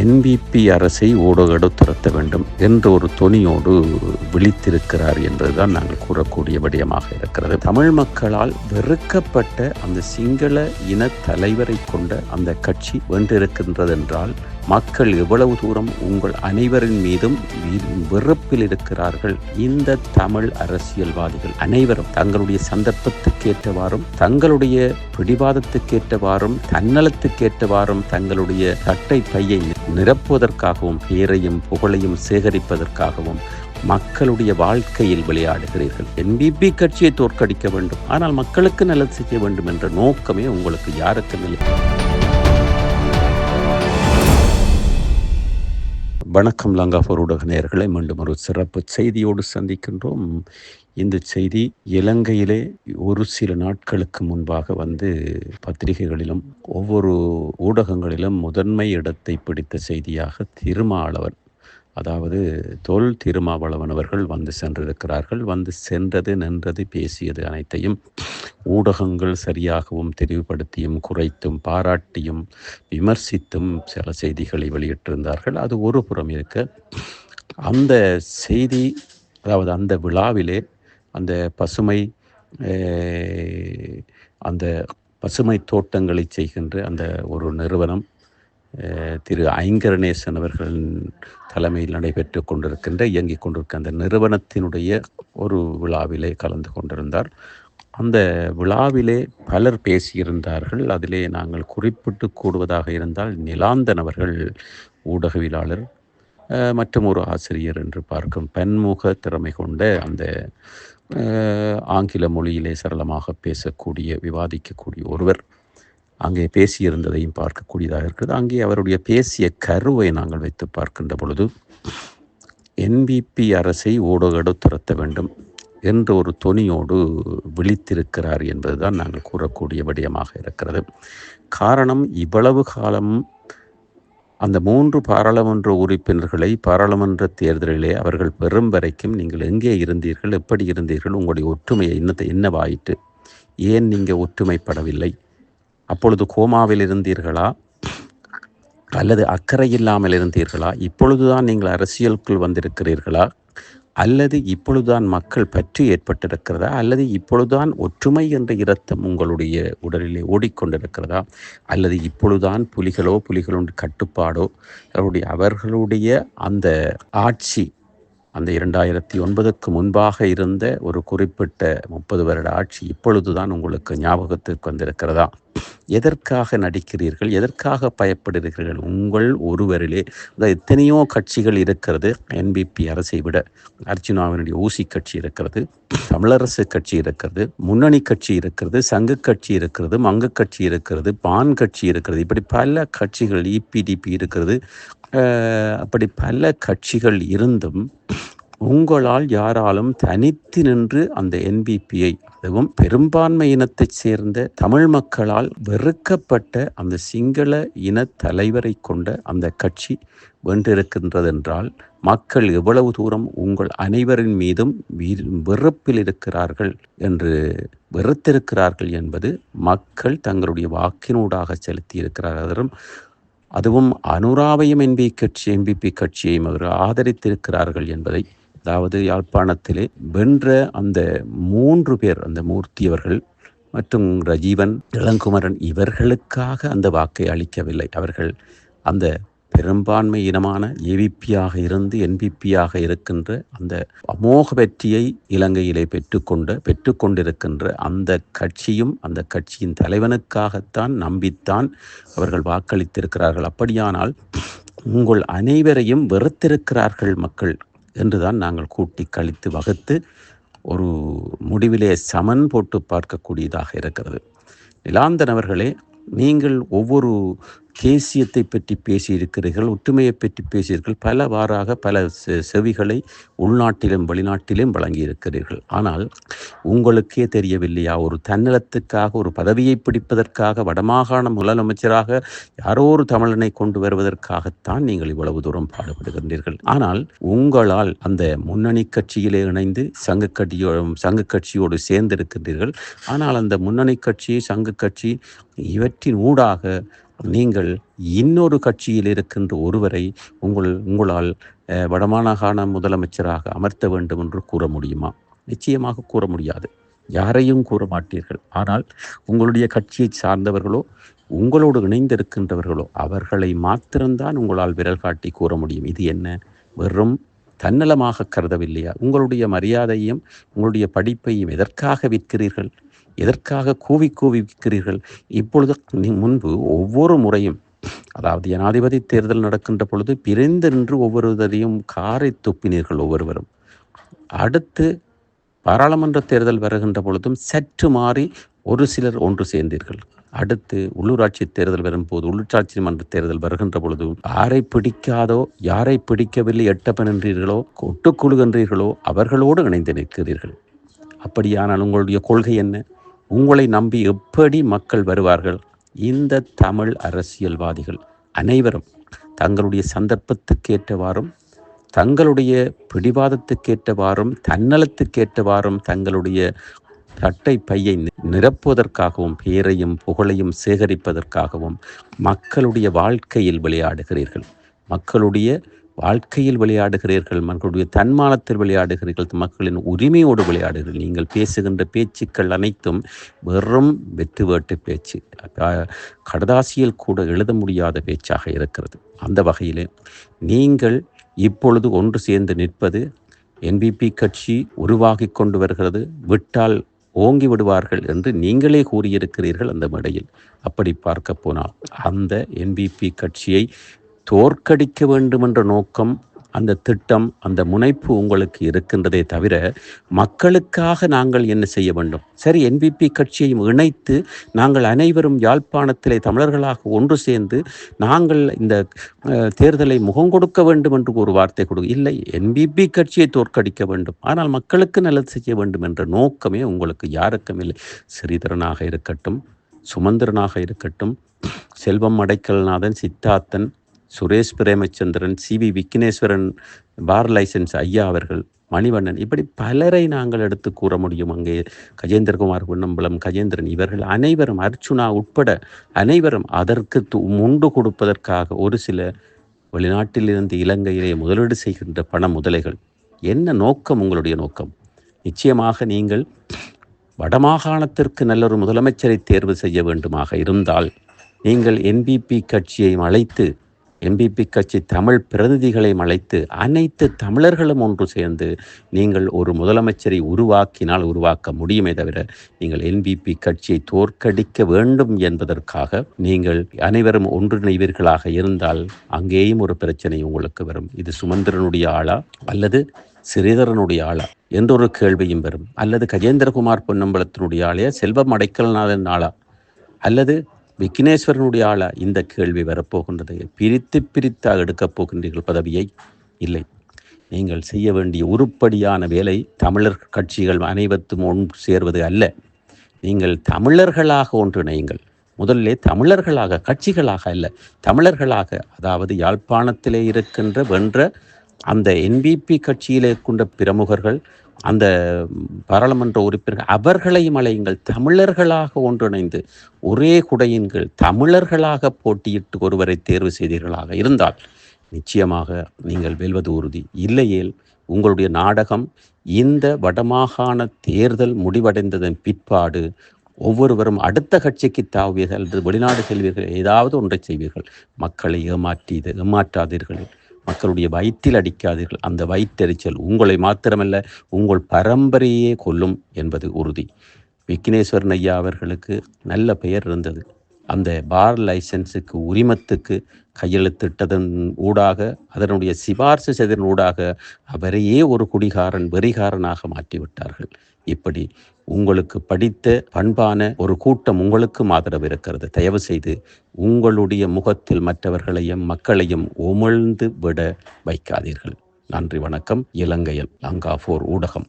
NPP அரசை ஓடோடு துரத்த வேண்டும் என்ற ஒரு துணியோடு விழித்திருக்கிறார் என்பதுதான் நாங்கள் கூறக்கூடிய விடயமாக இருக்கிறது. தமிழ் மக்களால் வெறுக்கப்பட்ட அந்த சிங்கள இன தலைவரை கொண்ட அந்த கட்சி வென்றிருக்கின்றது என்றால் மக்கள் எவ்வளவு தூரம் உங்கள் அனைவரின் மீதும் வெறுப்பில் இருக்கிறார்கள். இந்த தமிழ் அரசியல்வாதிகள் அனைவரும் தங்களுடைய சந்தர்ப்பத்துக்கேற்றவாறும் தங்களுடைய பிடிவாதத்துக்கேற்றவாறும் தன்னலத்துக்கேற்றவாறும் தங்களுடைய தட்டை பையை நிரப்புவதற்காகவும் பேரையும் புகழையும் சேகரிப்பதற்காகவும் மக்களுடைய வாழ்க்கையில் விளையாடுகிறீர்கள். என்பிபி கட்சியை தோற்கடிக்க வேண்டும். ஆனால் மக்களுக்கு நல்லது செய்ய வேண்டும் என்ற நோக்கமே உங்களுக்கு யாருக்கும் இல்லை. வணக்கம் லங்காபூர் ஊடக நேர்களை மீண்டும் ஒரு சிறப்பு செய்தியோடு சந்திக்கின்றோம். இந்த செய்தி இலங்கையிலே ஒரு சில நாட்களுக்கு முன்பாக வந்து பத்திரிகைகளிலும் ஒவ்வொரு ஊடகங்களிலும் முதன்மை இடத்தை பிடித்த செய்தியாக திருமாவளவன் அதாவது தொல் திருமாவளவன் அவர்கள் வந்து சென்றிருக்கிறார்கள். வந்து சென்றது நின்றது பேசியது அனைத்தையும் ஊடகங்கள் சரியாகவும் தெளிவுபடுத்தியும் குறைத்தும் பாராட்டியும் விமர்சித்தும் சில செய்திகளை வெளியிட்டிருந்தார்கள். அது ஒரு புறம் இருக்க அந்த செய்தி அதாவது அந்த விழாவிலே அந்த பசுமை அந்த பசுமை தோட்டங்களை செய்கின்ற அந்த ஒரு நிறுவனம் திரு ஐங்கரணேசன் அவர்களின் தலைமையில் நடைபெற்று கொண்டிருக்கின்ற இயங்கிக் கொண்டிருக்க அந்த நிறுவனத்தினுடைய ஒரு விழாவிலே கலந்து கொண்டிருந்தார். அந்த விழாவிலே பலர் பேசியிருந்தார்கள். அதிலே நாங்கள் குறிப்பிட்டு கூடுவதாக இருந்தால் நிலாந்தன் அவர்கள் ஊடகவியலாளர் மற்றும் ஒரு ஆசிரியர் என்று பார்க்கும் பன்முக திறமை கொண்ட அந்த ஆங்கில மொழியிலே சரளமாக பேசக்கூடிய விவாதிக்கக்கூடிய ஒருவர். அங்கே பேசியிருந்ததையும் பார்க்கக்கூடியதாக இருக்கிறது அங்கே அவருடைய பேசிய கருவை நாங்கள் வைத்து பார்க்கின்ற பொழுது என்பிபி அரசை ஓடோடு துரத்த வேண்டும் என்ற ஒரு தொனியோடு விழித்திருக்கிறார் என்பதுதான் நாங்கள் கூறக்கூடிய விடயமாக இருக்கிறது. காரணம் இவ்வளவு காலம் அந்த மூன்று பாராளுமன்ற உறுப்பினர்களை பாராளுமன்ற தேர்தலிலே அவர்கள் பெறும் வரைக்கும் நீங்கள் எங்கே இருந்தீர்கள் எப்படி இருந்தீர்கள் உங்களுடைய ஒற்றுமையை என்னத்தை என்னவாயிற்று ஏன் நீங்கள் ஒற்றுமைப்படவில்லை அப்பொழுது கோமாவில் இருந்தீர்களா அல்லது அக்கறை இல்லாமல் இருந்தீர்களா? இப்பொழுதுதான் நீங்கள் அரசியலுக்குள் வந்திருக்கிறீர்களா? அல்லது இப்பொழுதுதான் மக்கள் பற்றி ஏற்பட்டிருக்கிறதா? அல்லது இப்பொழுதுதான் ஒற்றுமை என்ற இரத்தம் உங்களுடைய உடலிலே ஓடிக்கொண்டிருக்கிறதா? அல்லது இப்பொழுதுதான் புலிகளோ புலிகளுடைய கட்டுப்பாடோ? அவருடைய அவர்களுடைய அந்த ஆட்சி அந்த இரண்டாயிரத்தி ஒன்பதுக்கு முன்பாக இருந்த ஒரு குறிப்பிட்ட முப்பது வருட ஆட்சி இப்பொழுதுதான் உங்களுக்கு ஞாபகத்துக்கு வந்திருக்கிறதா? எதற்காக நடிக்கிறீர்கள்? எதற்காக பயப்படுகிறீர்கள்? உங்கள் ஒருவரிலே எத்தனையோ கட்சிகள் இருக்கிறது. என்பிபி அரசை விட அர்ஜுனாவினுடைய ஊசி கட்சி இருக்கிறது தமிழரசு கட்சி இருக்கிறது முன்னணி கட்சி இருக்கிறது சங்க கட்சி இருக்கிறது மங்க கட்சி இருக்கிறது பான் கட்சி இருக்கிறது. இப்படி பல கட்சிகள் இபிடிபி இருக்கிறது. அப்படி பல கட்சிகள் இருந்தும் உங்களால் யாராலும் தனித்து நின்று அந்த என்பிபியை அதுவும் பெரும்பான்மை இனத்தைச் சேர்ந்த தமிழ் மக்களால் வெறுக்கப்பட்ட அந்த சிங்கள இன தலைவரை கொண்ட அந்த கட்சி வென்றிருக்கின்றதென்றால் மக்கள் எவ்வளவு தூரம் உங்கள் அனைவரின் மீதும் வெறுப்பில் இருக்கிறார்கள் என்று வெறுத்திருக்கிறார்கள் என்பது மக்கள் தங்களுடைய வாக்கினூடாக செலுத்தி இருக்கிறார்கள் அதுவும் அனுராவையும் என்பி கட்சி எம்பிபி கட்சியையும் அவர் ஆதரித்திருக்கிறார்கள் என்பதை அதாவது யாழ்ப்பாணத்திலே வென்ற அந்த மூன்று பேர் அந்த மூர்த்தி அவர்கள் மற்றும் ரஜீவன் இளங்குமரன் இவர்களுக்காக அந்த வாக்கை அளிக்கவில்லை. அவர்கள் அந்த பெரும்பான்மை இனமான ஏவிபியாக இருந்து என்பிபியாக இருக்கின்ற அந்த அமோக வெற்றியை இலங்கையிலே பெற்றுக்கொண்ட பெற்றுக்கொண்டிருக்கின்ற அந்த கட்சியும் அந்த கட்சியின் தலைவனுக்காகத்தான் நம்பித்தான் அவர்கள் வாக்களித்திருக்கிறார்கள். அப்படியானால் உங்கள் அனைவரையும் வெறுத்திருக்கிறார்கள் மக்கள். என்றுதான் நாங்கள் கூட்டி கழித்து வகுத்து ஒரு முடிவிலே சமன் போட்டு பார்க்கக்கூடியதாக இருக்கிறது. நிலாந்தன் அவர்களே நீங்கள் ஒவ்வொரு தேசியத்தை பற்றி பேசியிருக்கிறீர்கள் ஒற்றுமையை பற்றி பேசியிருக்கிறீர்கள். பல வாராக பல செவிகளை உள்நாட்டிலும் வெளிநாட்டிலும் வழங்கியிருக்கிறீர்கள். ஆனால் உங்களுக்கே தெரியவில்லையா? ஒரு தன்னலத்துக்காக ஒரு பதவியை பிடிப்பதற்காக வடமாகாண முதலமைச்சராக யாரோ ஒரு தமிழனை கொண்டு வருவதற்காகத்தான் நீங்கள் இவ்வளவு தூரம் பாடுபடுகின்றீர்கள். ஆனால் உங்களால் அந்த முன்னணி கட்சியிலே இணைந்து சங்க கட்சியோடு சங்க கட்சியோடு சேர்ந்திருக்கின்றீர்கள். ஆனால் அந்த முன்னணி கட்சி சங்க கட்சி இவற்றின் ஊடாக நீங்கள் இன்னொரு கட்சியில் இருக்கின்ற ஒருவரை உங்கள் உங்களால் அஹ், வடமாகாண முதலமைச்சராக அமர்த்த வேண்டும் என்று கூற முடியுமா? நிச்சயமாக கூற முடியாது. யாரையும் கூற மாட்டீர்கள். ஆனால் உங்களுடைய கட்சியை சார்ந்தவர்களோ உங்களோடு இணைந்திருக்கின்றவர்களோ அவர்களை மாத்திரம்தான் உங்களால் விரல் காட்டி கூற முடியும். இது என்ன? வெறும் தன்னலமாக கருதவில்லையா? உங்களுடைய மரியாதையும் உங்களுடைய படிப்பையும் எதற்காக விற்கிறீர்கள்? எதற்காக கூவி கூவி விற்கிறீர்கள்? இப்பொழுது நீ முன்பு ஒவ்வொரு முறையும் அதாவது ஜனாதிபதி தேர்தல் நடக்கின்ற பொழுது பிரிந்து நின்று ஒவ்வொருவரையும் காரை துப்பினீர்கள் ஒவ்வொருவரும். அடுத்து பாராளுமன்ற தேர்தல் வருகின்ற பொழுதும் சற்று மாறி ஒரு சிலர் ஒன்று சேர்ந்தீர்கள். அடுத்து உள்ளூராட்சி தேர்தல் வரும்போது உள்ளூராட்சி மன்ற தேர்தல் வருகின்ற பொழுதும் யாரை பிடிக்காதோ யாரை பிடிக்கவில்லை எட்டப்பென்றீர்களோ ஒட்டுக்குழுகின்றீர்களோ அவர்களோடு இணைந்து நிற்கிறீர்கள். அப்படியானால் உங்களுடைய கொள்கை என்ன? உங்களை நம்பி எப்படி மக்கள் வருவார்கள்? இந்த தமிழ் அரசியல்வாதிகள் அனைவரும் தங்களுடைய சந்தர்ப்பத்துக்கேற்றவாறும் தங்களுடைய பிடிவாதத்துக்கேற்றவாறும் தன்னலத்துக்கேற்றவாறும் தங்களுடைய சட்டை பையை நி- நிரப்புவதற்காகவும் பெயரையும் புகழையும் சேகரிப்பதற்காகவும் மக்களுடைய வாழ்க்கையில் விளையாடுகிறீர்கள். மக்களுடைய வாழ்க்கையில் விளையாடுகிறீர்கள் மக்களுடைய தன்மானத்தில் விளையாடுகிறீர்கள் மக்களின் உரிமையோடு விளையாடுகிறீர்கள். நீங்கள் பேசுகின்ற பேச்சுக்கள் அனைத்தும் வெறும் வெட்டு வேட்டு பேச்சு. கடதாசியில் கூட எழுத முடியாத பேச்சாக இருக்கிறது. அந்த வகையிலே நீங்கள் இப்பொழுது ஒன்று சேர்ந்து நிற்பது என்பிபி கட்சி உருவாகி கொண்டு வருகிறது விட்டால் ஓங்கி விடுவார்கள் என்று நீங்களே கூறியிருக்கிறீர்கள் அந்த மேடையில். அப்படி பார்க்க போனால் அந்த என்பிபி கட்சியை தோற்கடிக்க வேண்டும் என்ற நோக்கம் அந்த திட்டம் அந்த முனைப்பு உங்களுக்கு இருக்கின்றதே தவிர மக்களுக்காக நாங்கள் என்ன செய்ய வேண்டும்? சரி என்பிபி கட்சியையும் இணைத்து நாங்கள் அனைவரும் யாழ்ப்பாணத்திலே தமிழர்களாக ஒன்று சேர்ந்து நாங்கள் இந்த தேர்தலை முகம் கொடுக்க வேண்டும் என்று ஒரு வார்த்தை கொடு இல்லை என்பிபி கட்சியை தோற்கடிக்க வேண்டும். ஆனால் மக்களுக்கு நல்லது செய்ய வேண்டும் என்ற நோக்கமே உங்களுக்கு யாருக்கும் இல்லை. ஸ்ரீதரனாக இருக்கட்டும் சுமந்திரனாக இருக்கட்டும் Selvam Adaikalanathan Siddharthan Suresh Premachandran C. V. Wigneswaran bar licence ஐயா அவர்கள் மணிவண்ணன் இப்படி பலரை நாங்கள் எடுத்து கூற முடியும் அங்கே. கஜேந்திரகுமார் பொன்னம்பலம் கஜேந்திரன் இவர்கள் அனைவரும் அர்ச்சுனா உட்பட அனைவரும் அதற்கு து- முண்டு கொடுப்பதற்காக ஒரு சில வெளிநாட்டிலிருந்து இலங்கையிலே முதலீடு செய்கின்ற பண முதலைகள். என்ன நோக்கம் உங்களுடைய நோக்கம்? நிச்சயமாக நீங்கள் வடமாகாணத்திற்கு நல்லொரு முதலமைச்சரை தேர்வு செய்ய வேண்டுமாக இருந்தால் நீங்கள் என்பிபி கட்சியை அழைத்து எம்பிபி கட்சி தமிழ் பிரதிநிதிகளை அழைத்து அனைத்து தமிழர்களும் ஒன்று சேர்ந்து நீங்கள் ஒரு முதலமைச்சரை உருவாக்கினால் உருவாக்க முடியுமே தவிர நீங்கள் என்பிபி கட்சியை தோற்கடிக்க வேண்டும் என்பதற்காக நீங்கள் அனைவரும் ஒன்றிணைவீர்களாக இருந்தால் அங்கேயும் ஒரு பிரச்சனை உங்களுக்கு வரும். இது சுமந்திரனுடைய ஆளா அல்லது ஸ்ரீதரனுடைய ஆளா? என்றொரு கேள்வியும் வரும். அல்லது கஜேந்திரகுமார் பொன்னம்பலத்தினுடைய ஆளையா? செல்வம் அடைக்கல்நாதன் ஆளா? அல்லது விக்னேஸ்வரனுடைய ஆளா இந்த கேள்வி வரப்போகின்றது. பிரித்து பிரித்தாக எடுக்கப் போகின்றீர்கள் பதவியை? இல்லை. நீங்கள் செய்ய வேண்டிய உருப்படியான வேலை தமிழர் கட்சிகள் அனைவரும் ஒன்று சேர்வது அல்ல. நீங்கள் தமிழர்களாக ஒன்றிணையுங்கள். முதல்ல தமிழர்களாக கட்சிகளாக அல்ல தமிழர்களாக அதாவது யாழ்ப்பாணத்திலே இருக்கின்ற வென்ற அந்த என்பிபி கட்சியிலே கொண்ட பிரமுகர்கள் அந்த பாராளுமன்ற உறுப்பினர்கள் அவர்களையும் அழையுங்கள். தமிழர்களாக ஒன்றிணைந்து ஒரே குடையின்கள் தமிழர்களாக போட்டியிட்டு ஒருவரை தேர்வு செய்தீர்களாக இருந்தால் நிச்சயமாக நீங்கள் வெல்வது உறுதி. இல்லையேல் உங்களுடைய நாடகம் இந்த வடமாகாண தேர்தல் முடிவடைந்ததன் பிற்பாடு ஒவ்வொருவரும் அடுத்த கட்சிக்கு தாவுவீர்கள் அல்லது வெளிநாடு செல்வீர்கள் ஏதாவது ஒன்றை செய்வீர்கள். மக்களை ஏமாற்றி ஏமாற்றாதீர்கள். மக்களுடைய வயிற்றில் அடிக்காதீர்கள். அந்த வயிற்றெரிச்சல் உங்களை மாத்திரமல்ல உங்கள் பரம்பரையே கொல்லும் என்பது உறுதி. விக்னேஸ்வரன் ஐயா அவர்களுக்கு நல்ல பெயர் இருந்தது. அந்த பார் லைசன்ஸுக்கு உரிமத்துக்கு கையெழுத்திட்டதன் ஊடாக அதனுடைய சிபார்சு செய்ததன் ஊடாக அவரையே ஒரு குடிகாரன் வெறிகாரனாக மாற்றிவிட்டார்கள். இப்படி உங்களுக்கு படித்த பண்பான ஒரு கூட்டம் உங்களுக்கும் ஆதரவு இருக்கிறது தயவு செய்து உங்களுடைய முகத்தில் மற்றவர்களையும் மக்களையும் உமிழ்ந்து விட வைக்காதீர்கள். நன்றி வணக்கம். இலங்கையில் லங்காபோர் ஊடகம்.